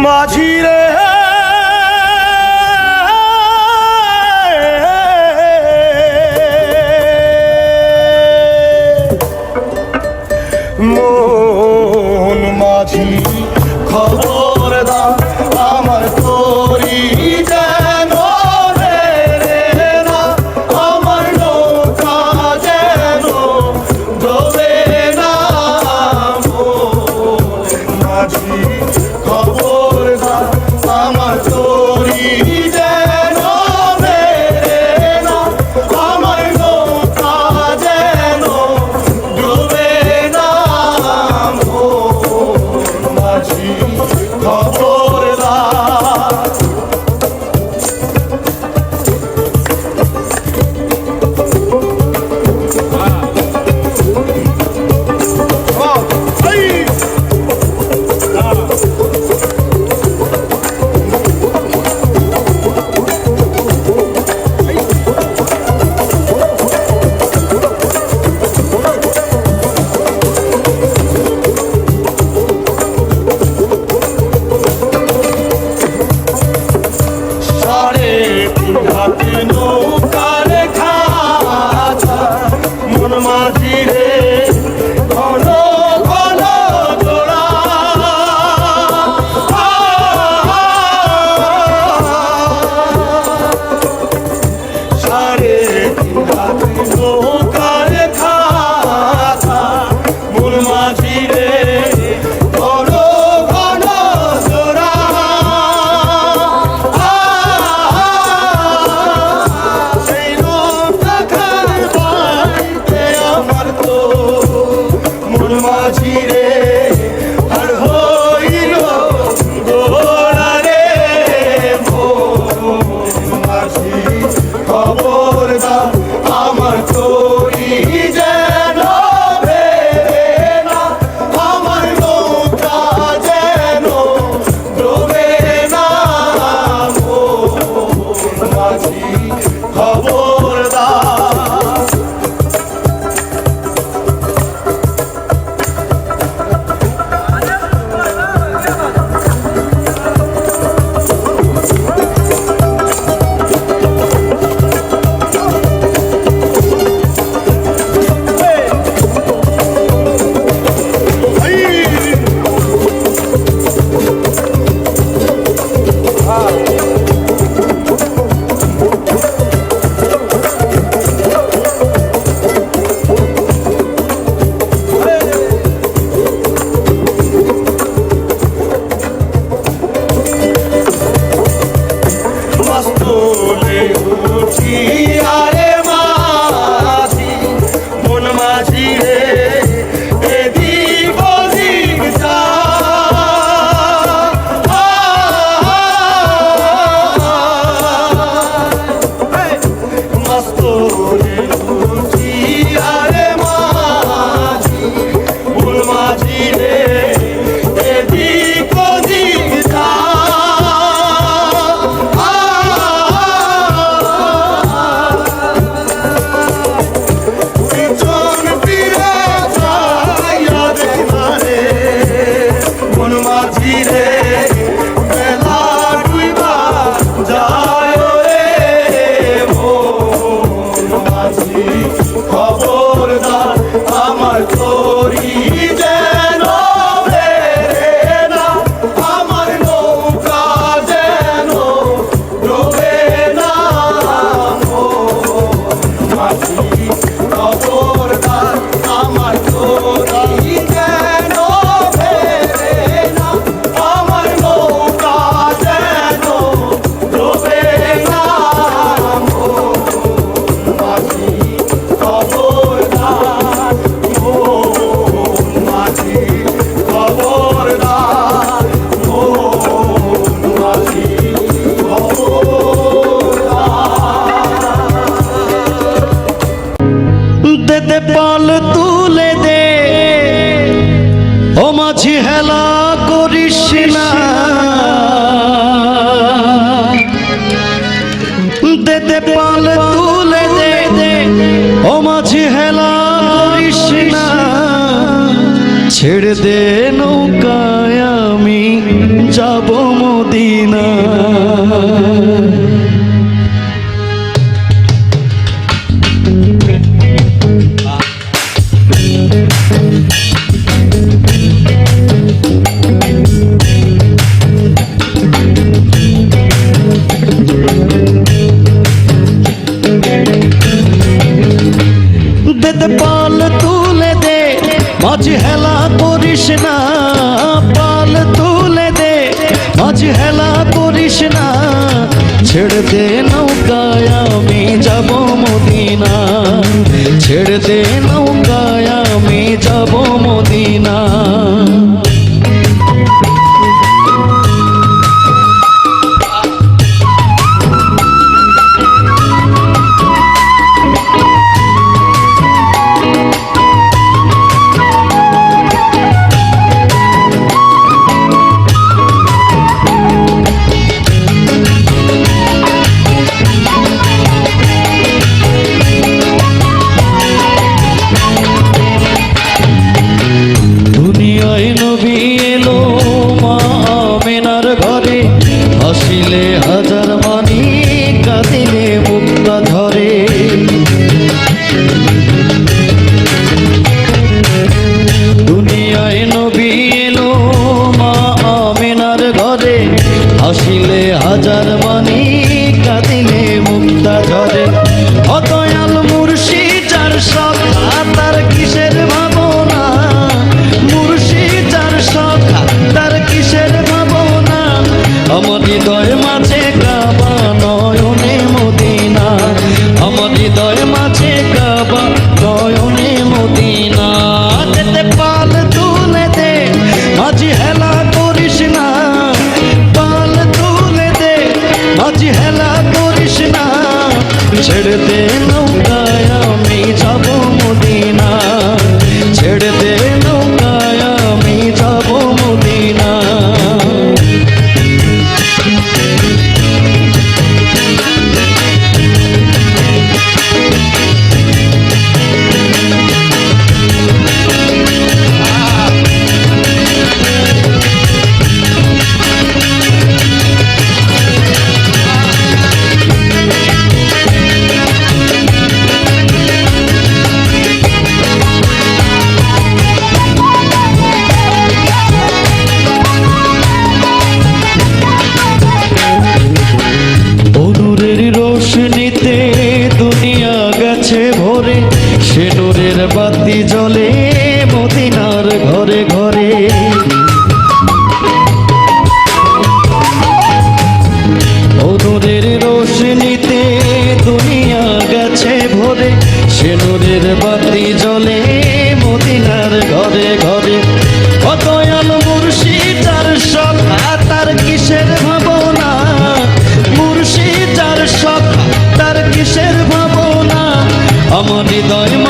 মাঝি রে ছেড়ে দে নৌকায় আমি যাব মদিনা। পাল তুলে দে মাঝ হেলা কৃষ্ণা পাল তুলে দে, অজহেলা করিস না ছেড়ে দে নৌকায়, আমি যাব মদিনা ছেড়ে দে 너의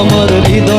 আমার হৃদয়।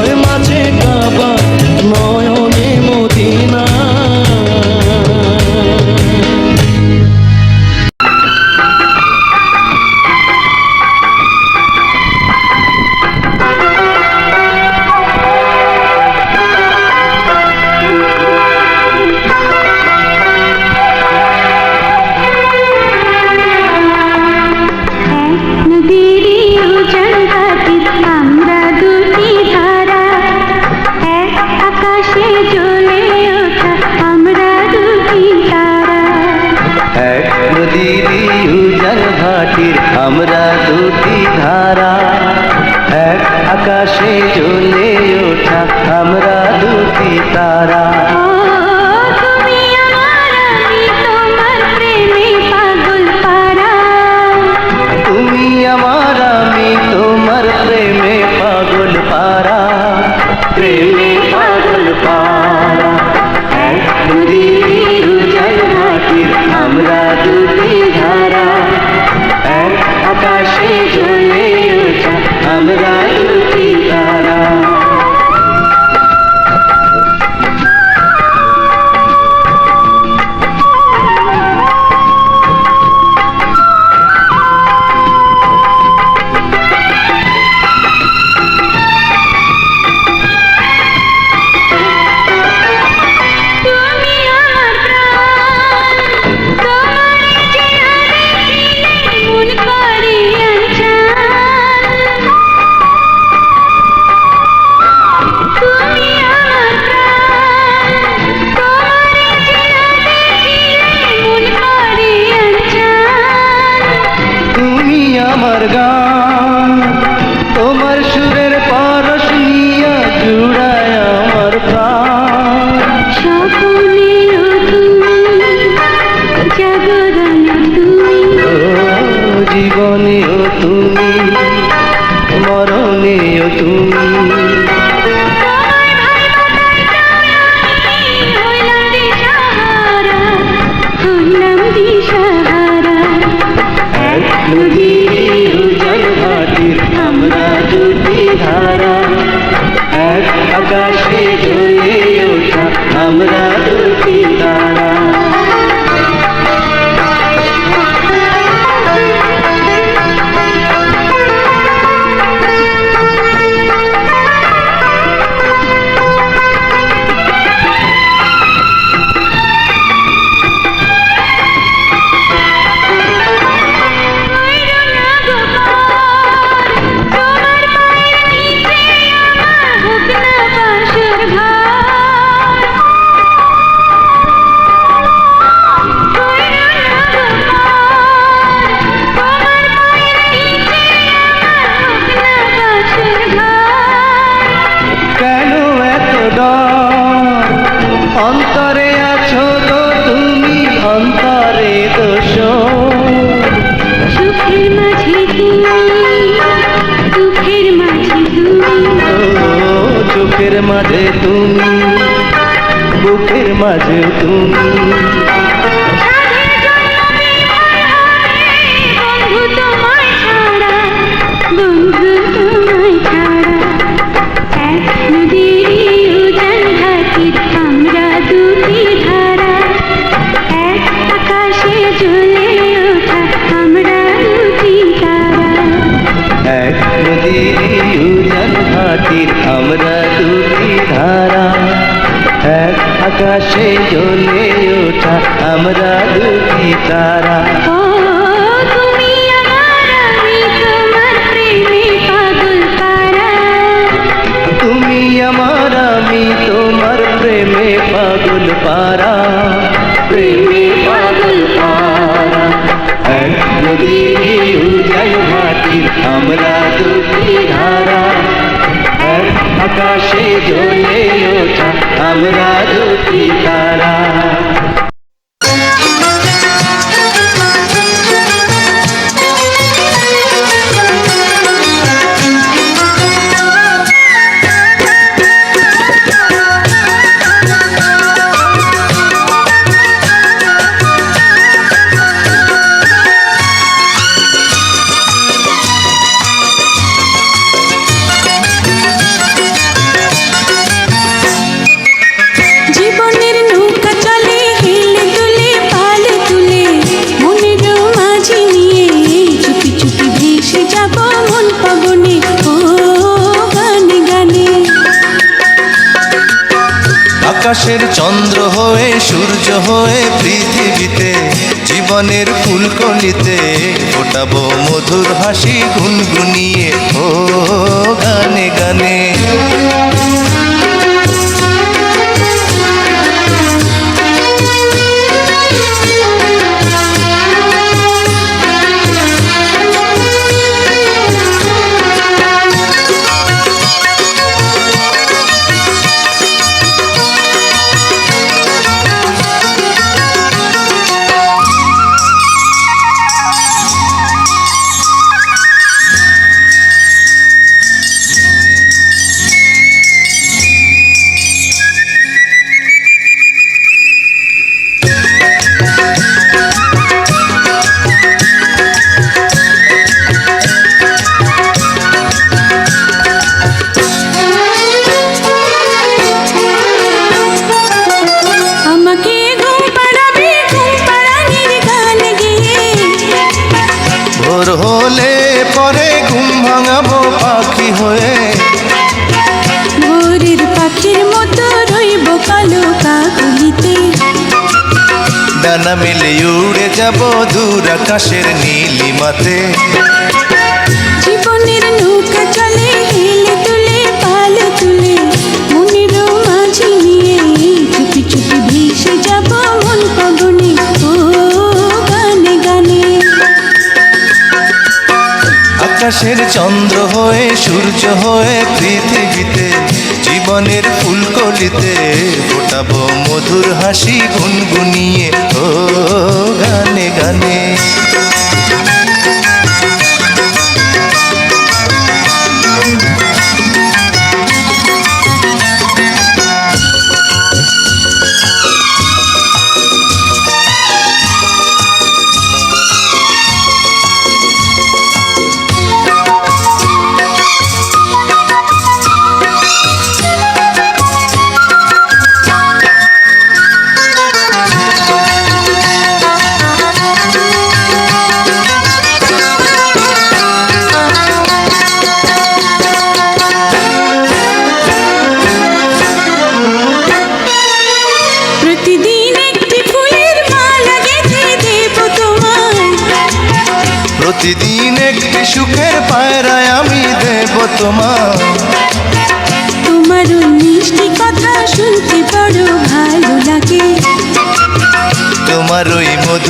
आज तुम আকাশে জ্বলে ওঠা আমরা দুটি তারা। চন্দ্র হয়ে সূর্য হয়ে পৃথিবীতে জীবনের ফুলকলিতে ফোটাবো মধুর হাসি গুনগুনিয়ে। ঠিকানা মিলে উড়ে যাব দূর আকাশের নীলিমাতে। জীবনের নৌকা চলে হেলে তুলে পালে তুলে মনের মাঝি নিয়ে চুপি চুপি ভেসে যাব মন পাগনে ও গানে গানে। আকাশের চন্দ্র হয়ে সূর্য হয়ে পৃথিবীতে জীবনের ফুলকলিতে ফোটাবো মধুর হাসি গুনগুনিয়ে ও গানে গানে।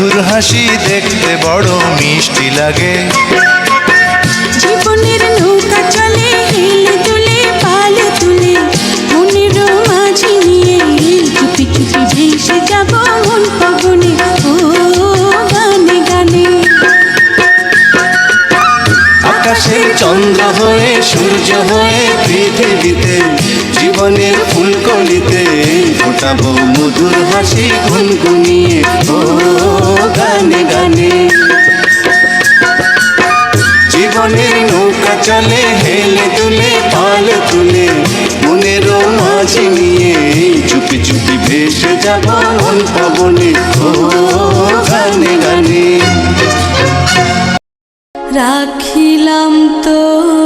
মধুর হাসি দেখতে বড় মিষ্টি লাগে। জীবনের নৌকা চলে হেলে তুলে পালে তুলে মনের মাঝি নিয়ে চুপি চুপি ভেসে যাব মন পবনে ও গানে গানে। আকাশের চন্দ্র হয়ে সূর্য হয়ে পৃথিবীতে জীবনের ফুলকলিতে ফোটাবো মধুর হাসি গুনগুনিয়ে। ও গানে গানে। জীবনের নৌকা চলে, হেলে তুলে পাল তুলে মনের মাঝি নিয়ে চুপি চুপি ভেসে যাব মন পবনে। ও গানে গানে। রাখিলাম তোরে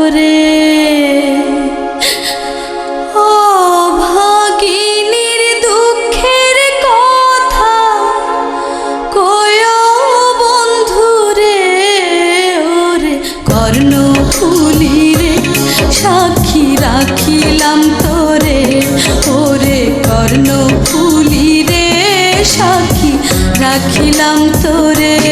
রাখিলাম তোরে।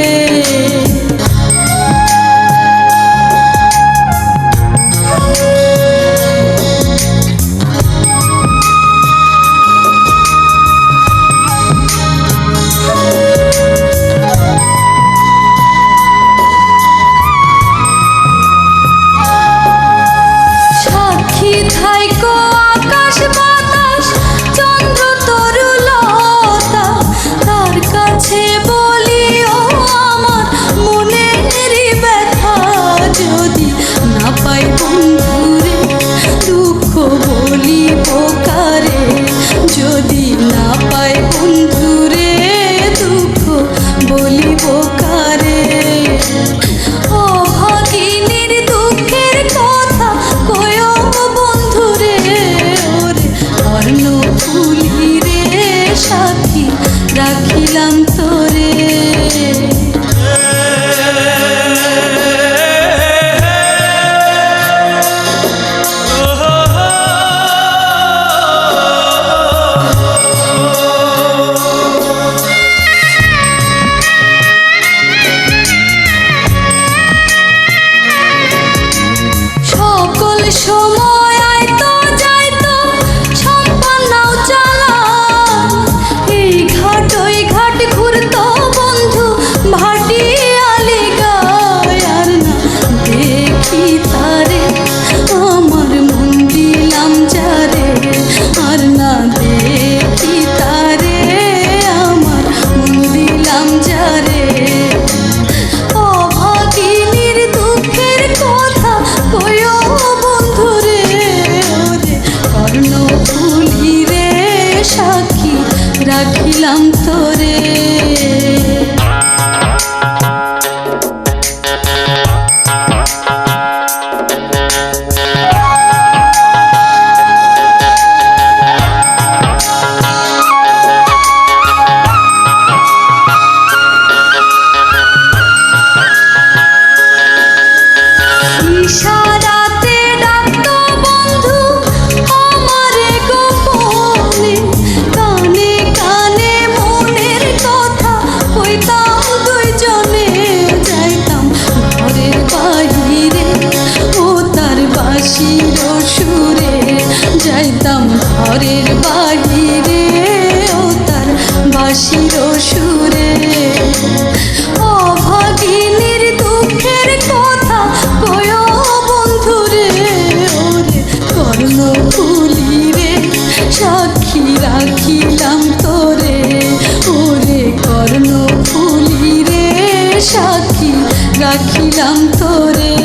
রাখিলাম তোরে।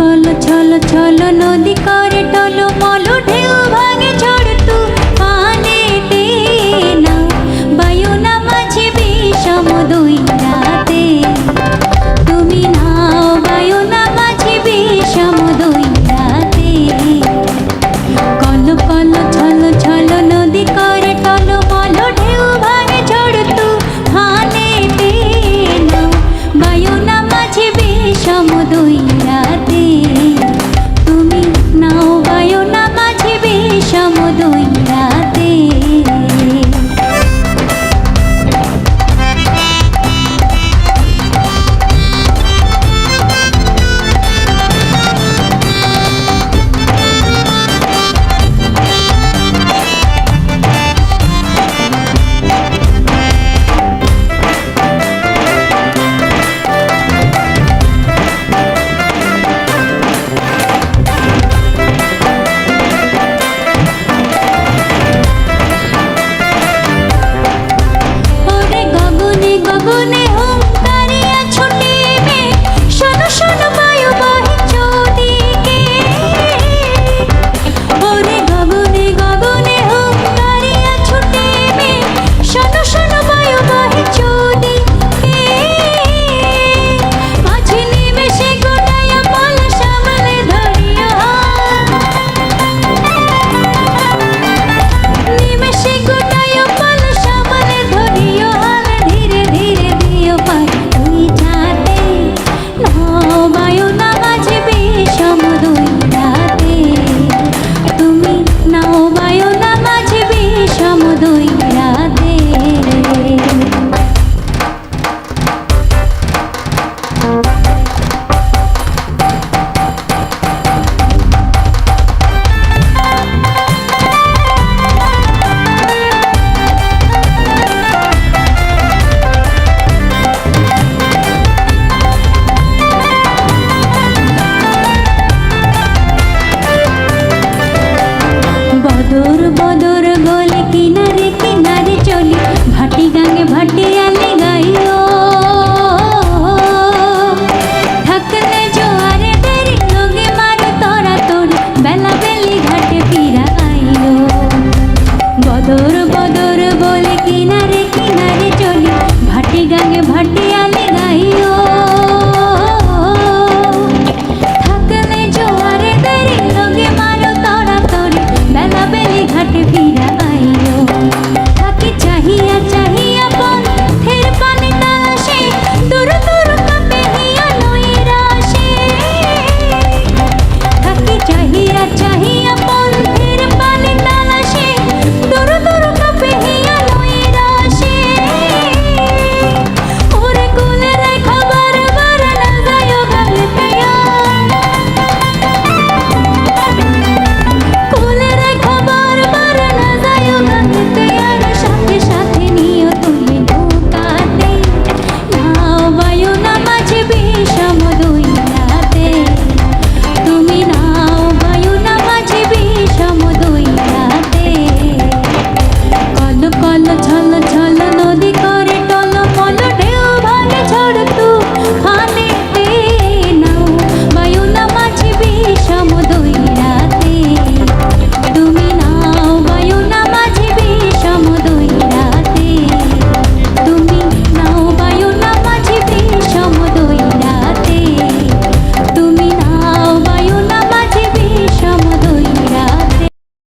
কল ছল ছল নদী করে টল মল